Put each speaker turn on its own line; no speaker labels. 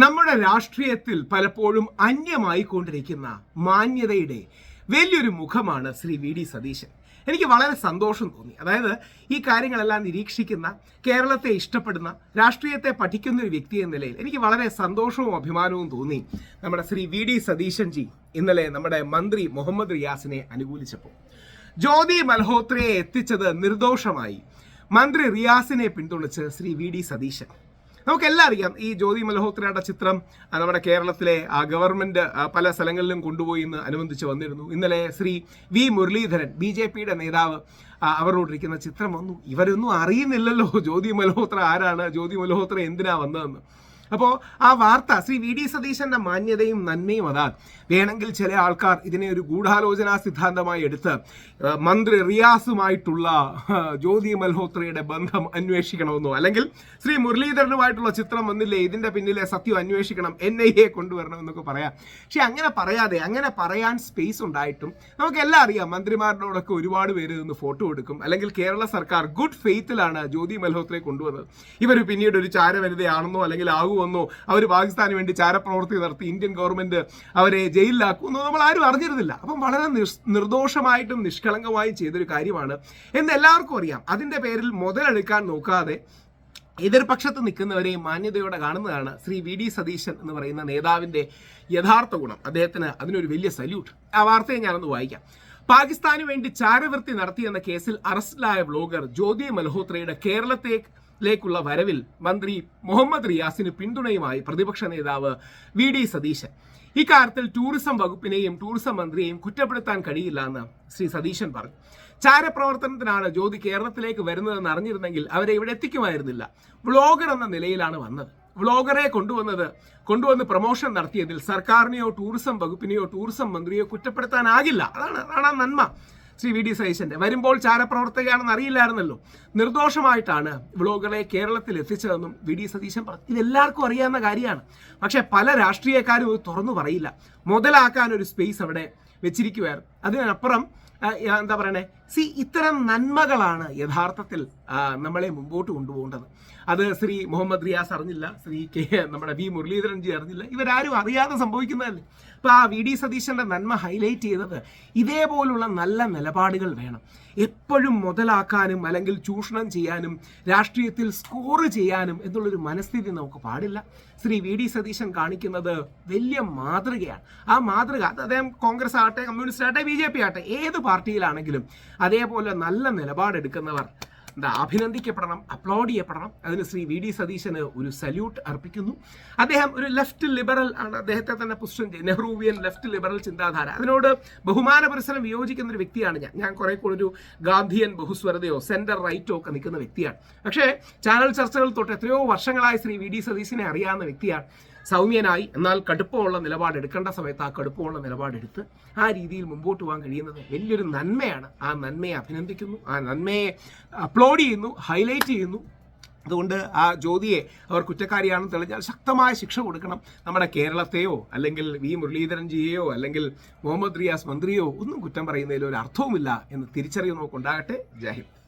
നമ്മുടെ രാഷ്ട്രീയത്തിൽ പലപ്പോഴും അന്യമായി കൊണ്ടിരിക്കുന്ന മാന്യതയുടെ വലിയൊരു മുഖമാണ് ശ്രീ വി ഡി സതീശൻ. എനിക്ക് വളരെ സന്തോഷം തോന്നി. അതായത് ഈ കാര്യങ്ങളെല്ലാം നിരീക്ഷിക്കുന്ന കേരളത്തെ ഇഷ്ടപ്പെടുന്ന രാഷ്ട്രീയത്തെ പഠിക്കുന്ന ഒരു വ്യക്തി എന്ന നിലയിൽ എനിക്ക് വളരെ സന്തോഷവും അഭിമാനവും തോന്നി. നമ്മുടെ ശ്രീ വി ഡി സതീശൻ ജി ഇന്നലെ നമ്മുടെ മന്ത്രി മുഹമ്മദ് റിയാസിനെ അനുകൂലിച്ചപ്പോൾ. ജ്യോതി മൽഹോത്രയെ എത്തിച്ചത് നിർദോഷമായി മന്ത്രി റിയാസിനെ പിന്തുണച്ച് ശ്രീ വി ഡി സതീശൻ. നമുക്കെല്ലാം അറിയാം. ഈ ജ്യോതി മൽഹോത്രയുടെ ചിത്രം നമ്മുടെ കേരളത്തിലെ ഗവൺമെന്റ് പല സ്ഥലങ്ങളിലും കൊണ്ടുപോയി എന്ന് അനുബന്ധിച്ച് വന്നിരുന്നു. ഇന്നലെ Shri V Muraleedharan B J പിയുടെ നേതാവ് അവരോടിരിക്കുന്ന ചിത്രം വന്നു. ഇവരൊന്നും അറിയുന്നില്ലല്ലോ ജ്യോതി മൽഹോത്ര ആരാണ് ജ്യോതി മൽഹോത്ര എന്തിനാ വന്നതെന്ന്. അപ്പോൾ ആ വാർത്ത ശ്രീ വി ഡി സതീശന്റെ മാന്യതയും നന്മയും അതാ. വേണമെങ്കിൽ ചില ആൾക്കാർ ഇതിനെ ഒരു ഗൂഢാലോചനാ സിദ്ധാന്തമായി എടുത്ത് മന്ത്രി റിയാസുമായിട്ടുള്ള ജ്യോതി മൽഹോത്രയുടെ ബന്ധം അന്വേഷിക്കണമെന്നോ അല്ലെങ്കിൽ ശ്രീ മുരളീധരനുമായിട്ടുള്ള ചിത്രം വന്നില്ലേ ഇതിന്റെ പിന്നിലെ സത്യം അന്വേഷിക്കണം എൻ ഐ എ കൊണ്ടുവരണമെന്നൊക്കെ പറയാം. പക്ഷെ അങ്ങനെ പറയാതെ അങ്ങനെ പറയാൻ സ്പേസ് ഉണ്ടായിട്ടും നമുക്കെല്ലാം അറിയാം മന്ത്രിമാരോടൊക്കെ ഒരുപാട് പേര് നിന്ന് ഫോട്ടോ എടുക്കും. അല്ലെങ്കിൽ കേരള സർക്കാർ ഗുഡ് ഫെയ്ത്തിലാണ് ജ്യോതി മൽഹോത്രയെ കൊണ്ടുവന്നത്. ഇവർ പിന്നീട് ഒരു ചാരവനിതയാണെന്നോ അല്ലെങ്കിൽ ആകുമെന്നോ അവർ പാകിസ്ഥാന് വേണ്ടി ചാരപ്രവൃത്തി നടത്തി ഇന്ത്യൻ ഗവൺമെന്റ് അവരെ ജയിലിലാക്കുന്നു. നമ്മൾ ആരും അറിഞ്ഞിരുന്നില്ല. അപ്പം വളരെ നിർ- നിർദോഷമായിട്ടും നിഷ്കളങ്കമായും ചെയ്തൊരു കാര്യമാണ്. എന്ന് എല്ലാവർക്കും അറിയാം. അതിന്റെ പേരിൽ മുതലെടുക്കാൻ നോക്കാതെ എതിർപക്ഷത്ത് നിൽക്കുന്നവരെയും മാന്യതയോടെ കാണുന്നതാണ് ശ്രീ വി ഡി സതീശൻ എന്ന് പറയുന്ന നേതാവിന്റെ യഥാർത്ഥ ഗുണം. അദ്ദേഹത്തിന് അതിനൊരു വലിയ സല്യൂട്ട് ആ വാർത്തയെ ഞാനൊന്ന് വായിക്കാം. പാകിസ്ഥാന് വേണ്ടി ചാരവൃത്തി നടത്തിയെന്ന കേസിൽ അറസ്റ്റിലായ വ്ലോഗർ ജ്യോതി മൽഹോത്രയുടെ കേരളത്തിലേക്കുള്ള വരവിൽ മന്ത്രി മുഹമ്മദ് റിയാസിന് പിന്തുണയുമായി പ്രതിപക്ഷ നേതാവ് വി ഡി സതീശൻ. ഇക്കാര്യത്തിൽ ടൂറിസം വകുപ്പിനെയും ടൂറിസം മന്ത്രിയെയും കുറ്റപ്പെടുത്താൻ കഴിയില്ല എന്ന് ശ്രീ സതീശൻ പറഞ്ഞു. ചാരപ്രവർത്തനത്തിനാണ് ജ്യോതി കേരളത്തിലേക്ക് വരുന്നതെന്ന് അറിഞ്ഞിരുന്നെങ്കിൽ അവരെ ഇവിടെ എത്തിക്കുമായിരുന്നില്ല. വ്ളോഗർ എന്ന നിലയിലാണ് വന്നത്. വ്ളോഗറെ കൊണ്ടുവന്നത് കൊണ്ടുവന്ന് പ്രൊമോഷൻ നടത്തിയതിൽ സർക്കാരിനെയോ ടൂറിസം വകുപ്പിനെയോ ടൂറിസം മന്ത്രിയോ കുറ്റപ്പെടുത്താനാകില്ല. അതാണ് അതാണ് നന്മ. ശ്രീ വി ഡി സതീശന്റെ. വരുമ്പോൾ ചാരപ്രവർത്തകയാണെന്ന് അറിയില്ലായിരുന്നല്ലോ. നിർദോഷമായിട്ടാണ് വ്ളോഗറെ കേരളത്തിൽ എത്തിച്ചതെന്നും വി ഡി സതീശൻ പറഞ്ഞു. ഇതെല്ലാവർക്കും അറിയാവുന്ന കാര്യമാണ്. പക്ഷെ പല രാഷ്ട്രീയക്കാരും ഇത് തുറന്നു പറയില്ല. മുതലാക്കാൻ ഒരു സ്പേസ് അവിടെ വെച്ചിരിക്കുവായിരുന്നു അതിനപ്പുറം എന്താ പറയണേ? സി ഇത്തരം നന്മകളാണ് യഥാർത്ഥത്തിൽ നമ്മളെ മുമ്പോട്ട് കൊണ്ടുപോകേണ്ടത്. അത് ശ്രീ മുഹമ്മദ് റിയാസ് അറിഞ്ഞില്ല ശ്രീ കെ നമ്മുടെ വി മുരളീധരൻ ജി അറിഞ്ഞില്ല. ഇവരാരും അറിയാതെ സംഭവിക്കുന്നതല്ലേ? അപ്പോൾ ആ വി ഡി സതീശന്റെ നന്മ ഹൈലൈറ്റ് ചെയ്തത് ഇതേപോലുള്ള നല്ല നിലപാടുകൾ വേണം. എപ്പോഴും മുതലാക്കാനും അല്ലെങ്കിൽ ചൂഷണം ചെയ്യാനും രാഷ്ട്രീയത്തിൽ സ്കോർ ചെയ്യാനും എന്നുള്ളൊരു മനസ്ഥിതി നമുക്ക് പാടില്ല. ശ്രീ വി ഡി സതീശൻ കാണിക്കുന്നത് വലിയ മാതൃകയാണ്. ആ മാതൃക അത് അദ്ദേഹം കോൺഗ്രസ് ആകട്ടെ കമ്മ്യൂണിസ്റ്റ് ആകട്ടെ ജെ പി ആകട്ടെ ഏത് പാർട്ടിയിലാണെങ്കിലും അതേപോലെ നല്ല നിലപാടെടുക്കുന്നവർ എന്താ അഭിനന്ദിക്കപ്പെടണം അപ്ലോഡ് ചെയ്യപ്പെടണം. അതിന് ശ്രീ വി ഡി സതീശന് ഒരു സല്യൂട്ട് അർപ്പിക്കുന്നു. അദ്ദേഹം ഒരു ലെഫ്റ്റ് ലിബറൽ ആണ്. അദ്ദേഹത്തെ തന്നെ പുഷ്ടം നെഹ്റൂവിയൻ ലെഫ്റ്റ് ലിബറൽ ചിന്താധാര. അതിനോട് ബഹുമാന പുരസരം വിയോജിക്കുന്ന ഒരു വ്യക്തിയാണ് ഞാൻ. ഞാൻ കുറെ കൂടെ ഒരു ഗാന്ധിയൻ ബഹുസ്വരതയോ സെന്റർ റൈറ്റോ ഒക്കെ നിൽക്കുന്ന വ്യക്തിയാണ്. പക്ഷേ ചാനൽ ചർച്ചകൾ തൊട്ട് എത്രയോ വർഷങ്ങളായി ശ്രീ വി ഡി സതീശനെ അറിയാവുന്ന വ്യക്തിയാണ്. സൗമ്യനായി. എന്നാൽ കടുപ്പമുള്ള നിലപാട് എടുക്കേണ്ട സമയത്ത് ആ കടുപ്പമുള്ള നിലപാടെടുത്ത് ആ രീതിയിൽ മുമ്പോട്ട് പോകാൻ കഴിയുന്നത് വലിയൊരു നന്മയാണ്. ആ നന്മയെ അഭിനന്ദിക്കുന്നു. ആ നന്മയെ അപ്ലോഡ് ചെയ്യുന്നു ഹൈലൈറ്റ് ചെയ്യുന്നു. അതുകൊണ്ട് ആ ജ്യോതിയെ അവർ കുറ്റക്കാരിയാണെന്ന് തെളിഞ്ഞാൽ ശക്തമായ ശിക്ഷ കൊടുക്കണം. നമ്മുടെ കേരളത്തെയോ അല്ലെങ്കിൽ വി മുരളീധരൻ ജിയെയോ അല്ലെങ്കിൽ മുഹമ്മദ് റിയാസ് മന്ത്രിയോ ഒന്നും കുറ്റം പറയുന്നതിൽ ഒരു അർത്ഥവുമില്ല എന്ന് തിരിച്ചറിവ് നമുക്കുണ്ടാകട്ടെ ജയ്